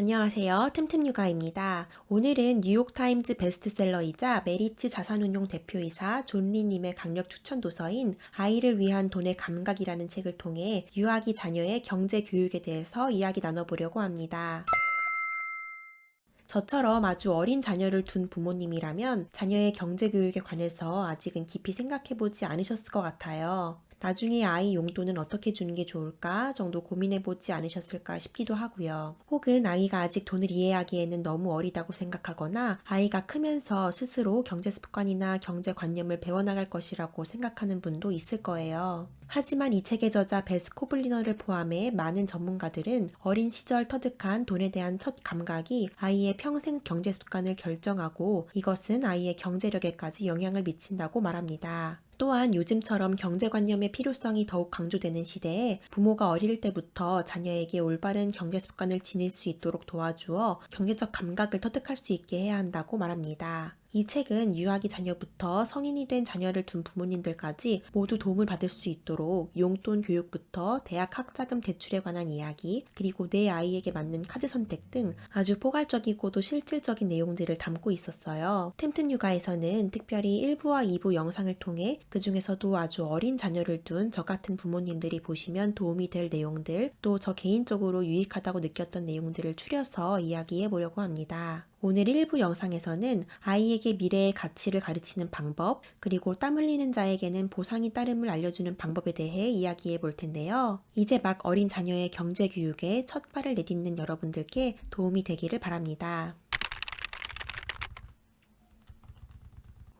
안녕하세요. 틈틈육아입니다. 오늘은 뉴욕타임즈 베스트셀러이자 메리츠 자산운용 대표이사 존리님의 강력 추천 도서인 아이를 위한 돈의 감각이라는 책을 통해 유아기 자녀의 경제 교육에 대해서 이야기 나눠보려고 합니다. 저처럼 아주 어린 자녀를 둔 부모님이라면 자녀의 경제 교육에 관해서 아직은 깊이 생각해보지 않으셨을 것 같아요. 나중에 아이 용돈은 어떻게 주는 게 좋을까 정도 고민해 보지 않으셨을까 싶기도 하고요. 혹은 아이가 아직 돈을 이해하기에는 너무 어리다고 생각하거나 아이가 크면서 스스로 경제 습관이나 경제 관념을 배워나갈 것이라고 생각하는 분도 있을 거예요. 하지만 이 책의 저자 베스 코블리너를 포함해 많은 전문가들은 어린 시절 터득한 돈에 대한 첫 감각이 아이의 평생 경제 습관을 결정하고 이것은 아이의 경제력에까지 영향을 미친다고 말합니다. 또한 요즘처럼 경제관념의 필요성이 더욱 강조되는 시대에 부모가 어릴 때부터 자녀에게 올바른 경제 습관을 지닐 수 있도록 도와주어 경제적 감각을 터득할 수 있게 해야 한다고 말합니다. 이 책은 유아기 자녀부터 성인이 된 자녀를 둔 부모님들까지 모두 도움을 받을 수 있도록 용돈 교육부터 대학 학자금 대출에 관한 이야기, 그리고 내 아이에게 맞는 카드 선택 등 아주 포괄적이고도 실질적인 내용들을 담고 있었어요. 템템 육아에서는 특별히 1부와 2부 영상을 통해 그 중에서도 아주 어린 자녀를 둔 저 같은 부모님들이 보시면 도움이 될 내용들, 또 저 개인적으로 유익하다고 느꼈던 내용들을 추려서 이야기해 보려고 합니다. 오늘 일부 영상에서는 아이에게 미래의 가치를 가르치는 방법, 그리고 땀 흘리는 자에게는 보상이 따름을 알려주는 방법에 대해 이야기해 볼 텐데요. 이제 막 어린 자녀의 경제 교육에 첫 발을 내딛는 여러분들께 도움이 되기를 바랍니다.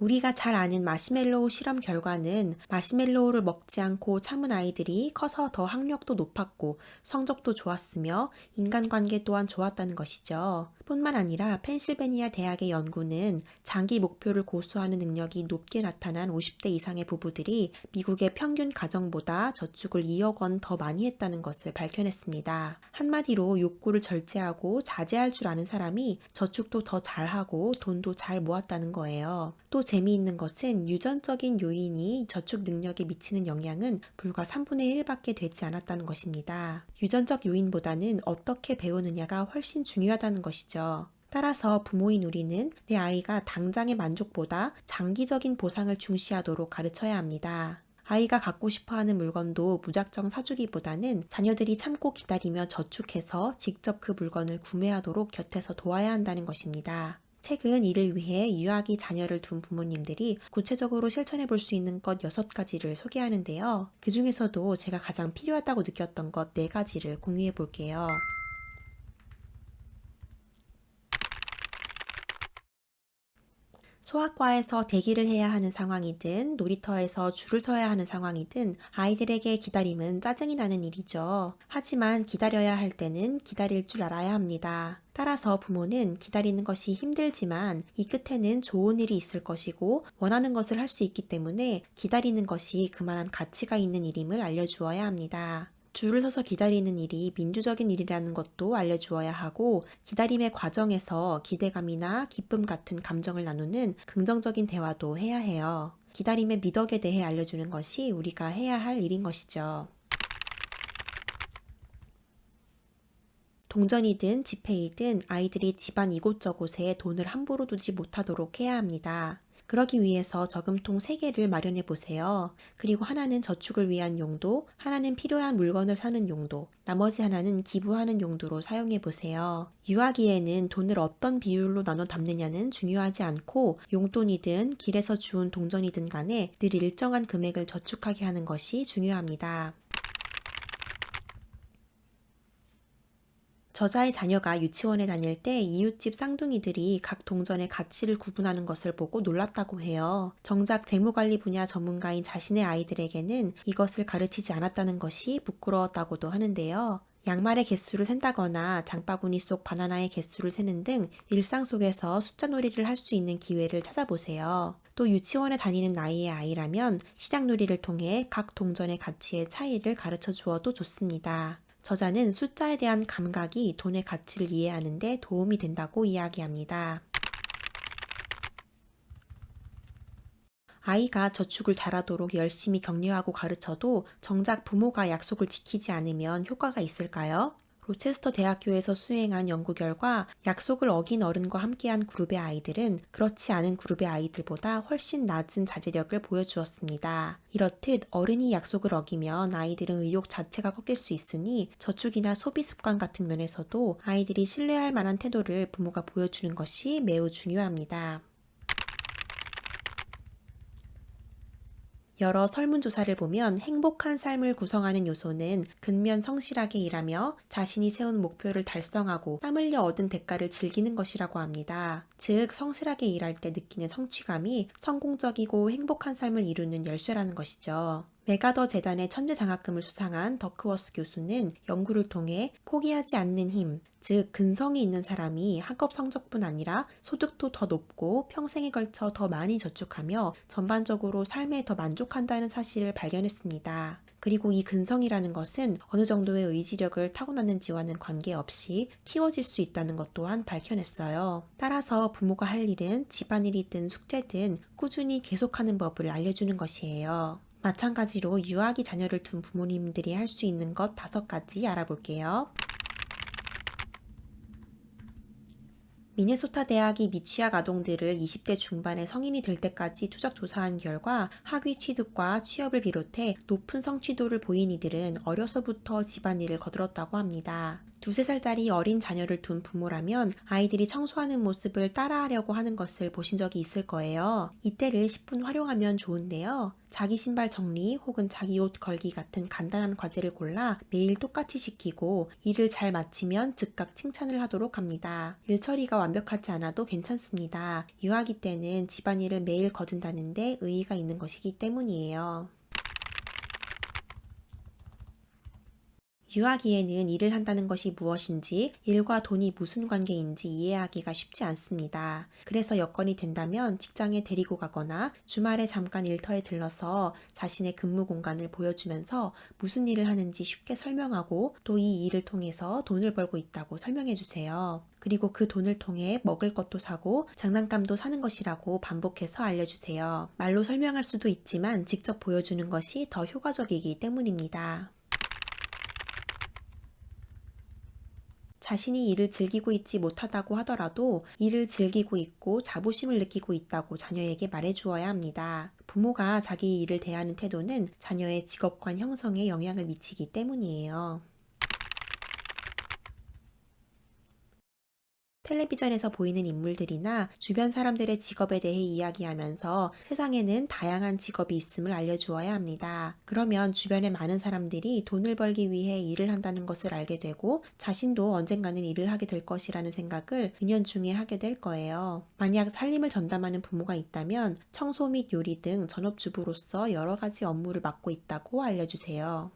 우리가 잘 아는 마시멜로우 실험 결과는 마시멜로우를 먹지 않고 참은 아이들이 커서 더 학력도 높았고 성적도 좋았으며 인간관계 또한 좋았다는 것이죠. 뿐만 아니라 펜실베니아 대학의 연구는 장기 목표를 고수하는 능력이 높게 나타난 50대 이상의 부부들이 미국의 평균 가정보다 저축을 2억 원 더 많이 했다는 것을 밝혀냈습니다. 한마디로 욕구를 절제하고 자제할 줄 아는 사람이 저축도 더 잘하고 돈도 잘 모았다는 거예요. 또 재미있는 것은 유전적인 요인이 저축 능력에 미치는 영향은 불과 3분의 1밖에 되지 않았다는 것입니다. 유전적 요인보다는 어떻게 배우느냐가 훨씬 중요하다는 것이죠. 따라서 부모인 우리는 내 아이가 당장의 만족보다 장기적인 보상을 중시하도록 가르쳐야 합니다. 아이가 갖고 싶어 하는 물건도 무작정 사주기보다는 자녀들이 참고 기다리며 저축해서 직접 그 물건을 구매하도록 곁에서 도와야 한다는 것입니다. 책은 이를 위해 유아기 자녀를 둔 부모님들이 구체적으로 실천해 볼 수 있는 것 6가지를 소개하는데요. 그 중에서도 제가 가장 필요하다고 느꼈던 것 4가지를 공유해 볼게요. 소아과에서 대기를 해야 하는 상황이든 놀이터에서 줄을 서야 하는 상황이든 아이들에게 기다림은 짜증이 나는 일이죠. 하지만 기다려야 할 때는 기다릴 줄 알아야 합니다. 따라서 부모는 기다리는 것이 힘들지만 이 끝에는 좋은 일이 있을 것이고 원하는 것을 할 수 있기 때문에 기다리는 것이 그만한 가치가 있는 일임을 알려주어야 합니다. 줄을 서서 기다리는 일이 민주적인 일이라는 것도 알려주어야 하고 기다림의 과정에서 기대감이나 기쁨 같은 감정을 나누는 긍정적인 대화도 해야 해요. 기다림의 미덕에 대해 알려주는 것이 우리가 해야 할 일인 것이죠. 동전이든 지폐이든 아이들이 집안 이곳저곳에 돈을 함부로 두지 못하도록 해야 합니다. 그러기 위해서 저금통 3개를 마련해 보세요. 그리고 하나는 저축을 위한 용도, 하나는 필요한 물건을 사는 용도, 나머지 하나는 기부하는 용도로 사용해 보세요. 유아기에는 돈을 어떤 비율로 나눠 담느냐는 중요하지 않고 용돈이든 길에서 주운 동전이든 간에 늘 일정한 금액을 저축하게 하는 것이 중요합니다. 저자의 자녀가 유치원에 다닐 때 이웃집 쌍둥이들이 각 동전의 가치를 구분하는 것을 보고 놀랐다고 해요. 정작 재무관리 분야 전문가인 자신의 아이들에게는 이것을 가르치지 않았다는 것이 부끄러웠다고도 하는데요. 양말의 개수를 센다거나 장바구니 속 바나나의 개수를 세는 등 일상 속에서 숫자 놀이를 할 수 있는 기회를 찾아보세요. 또 유치원에 다니는 나이의 아이라면 시장 놀이를 통해 각 동전의 가치의 차이를 가르쳐 주어도 좋습니다. 저자는 숫자에 대한 감각이 돈의 가치를 이해하는데 도움이 된다고 이야기합니다. 아이가 저축을 잘하도록 열심히 격려하고 가르쳐도 정작 부모가 약속을 지키지 않으면 효과가 있을까요? 로체스터 대학교에서 수행한 연구 결과 약속을 어긴 어른과 함께한 그룹의 아이들은 그렇지 않은 그룹의 아이들보다 훨씬 낮은 자제력을 보여주었습니다. 이렇듯 어른이 약속을 어기면 아이들은 의욕 자체가 꺾일 수 있으니 저축이나 소비 습관 같은 면에서도 아이들이 신뢰할 만한 태도를 부모가 보여주는 것이 매우 중요합니다. 여러 설문조사를 보면 행복한 삶을 구성하는 요소는 근면 성실하게 일하며 자신이 세운 목표를 달성하고 땀 흘려 얻은 대가를 즐기는 것이라고 합니다. 즉, 성실하게 일할 때 느끼는 성취감이 성공적이고 행복한 삶을 이루는 열쇠라는 것이죠. 메가더 재단의 천재 장학금을 수상한 더크워스 교수는 연구를 통해 포기하지 않는 힘, 즉 근성이 있는 사람이 학업 성적뿐 아니라 소득도 더 높고 평생에 걸쳐 더 많이 저축하며 전반적으로 삶에 더 만족한다는 사실을 발견했습니다. 그리고 이 근성이라는 것은 어느 정도의 의지력을 타고났는지와는 관계없이 키워질 수 있다는 것 또한 밝혀냈어요. 따라서 부모가 할 일은 집안일이든 숙제든 꾸준히 계속하는 법을 알려주는 것이에요. 마찬가지로 유아기 자녀를 둔 부모님들이 할 수 있는 것 다섯 가지 알아볼게요. 미네소타 대학이 미취학 아동들을 20대 중반의 성인이 될 때까지 추적 조사한 결과 학위 취득과 취업을 비롯해 높은 성취도를 보인 이들은 어려서부터 집안일을 거들었다고 합니다. 두세 살짜리 어린 자녀를 둔 부모라면 아이들이 청소하는 모습을 따라하려고 하는 것을 보신 적이 있을 거예요. 이때를 10분 활용하면 좋은데요. 자기 신발 정리 혹은 자기 옷 걸기 같은 간단한 과제를 골라 매일 똑같이 시키고 일을 잘 마치면 즉각 칭찬을 하도록 합니다. 일 처리가 완벽하지 않아도 괜찮습니다. 유아기 때는 집안일을 매일 거둔다는데 의의가 있는 것이기 때문이에요. 유아기에는 일을 한다는 것이 무엇인지, 일과 돈이 무슨 관계인지 이해하기가 쉽지 않습니다. 그래서 여건이 된다면 직장에 데리고 가거나 주말에 잠깐 일터에 들러서 자신의 근무 공간을 보여주면서 무슨 일을 하는지 쉽게 설명하고 또 이 일을 통해서 돈을 벌고 있다고 설명해 주세요. 그리고 그 돈을 통해 먹을 것도 사고 장난감도 사는 것이라고 반복해서 알려주세요. 말로 설명할 수도 있지만 직접 보여주는 것이 더 효과적이기 때문입니다. 자신이 일을 즐기고 있지 못하다고 하더라도 일을 즐기고 있고 자부심을 느끼고 있다고 자녀에게 말해주어야 합니다. 부모가 자기 일을 대하는 태도는 자녀의 직업관 형성에 영향을 미치기 때문이에요. 텔레비전에서 보이는 인물들이나 주변 사람들의 직업에 대해 이야기하면서 세상에는 다양한 직업이 있음을 알려주어야 합니다. 그러면 주변의 많은 사람들이 돈을 벌기 위해 일을 한다는 것을 알게 되고 자신도 언젠가는 일을 하게 될 것이라는 생각을 은연중에 하게 될 거예요. 만약 살림을 전담하는 부모가 있다면 청소 및 요리 등 전업주부로서 여러 가지 업무를 맡고 있다고 알려주세요.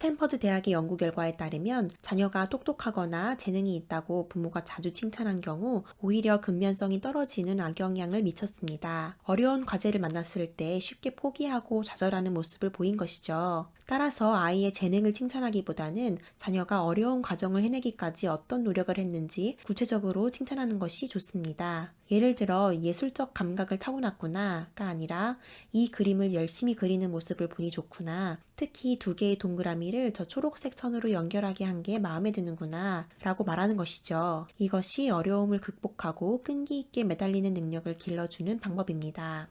스탠퍼드 대학의 연구 결과에 따르면 자녀가 똑똑하거나 재능이 있다고 부모가 자주 칭찬한 경우 오히려 근면성이 떨어지는 악영향을 미쳤습니다. 어려운 과제를 만났을 때 쉽게 포기하고 좌절하는 모습을 보인 것이죠. 따라서 아이의 재능을 칭찬하기보다는 자녀가 어려운 과정을 해내기까지 어떤 노력을 했는지 구체적으로 칭찬하는 것이 좋습니다. 예를 들어 예술적 감각을 타고났구나가 아니라 이 그림을 열심히 그리는 모습을 보니 좋구나. 특히 두 개의 동그라미를 저 초록색 선으로 연결하게 한 게 마음에 드는구나 라고 말하는 것이죠. 이것이 어려움을 극복하고 끈기 있게 매달리는 능력을 길러주는 방법입니다.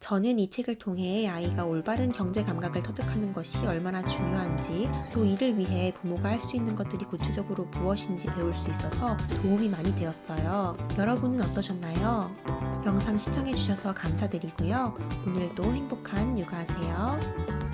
저는 이 책을 통해 아이가 올바른 경제 감각을 터득하는 것이 얼마나 중요한지 또 이를 위해 부모가 할 수 있는 것들이 구체적으로 무엇인지 배울 수 있어서 도움이 많이 되었어요. 여러분은 어떠셨나요? 영상 시청해주셔서 감사드리고요. 오늘도 행복한 육아하세요.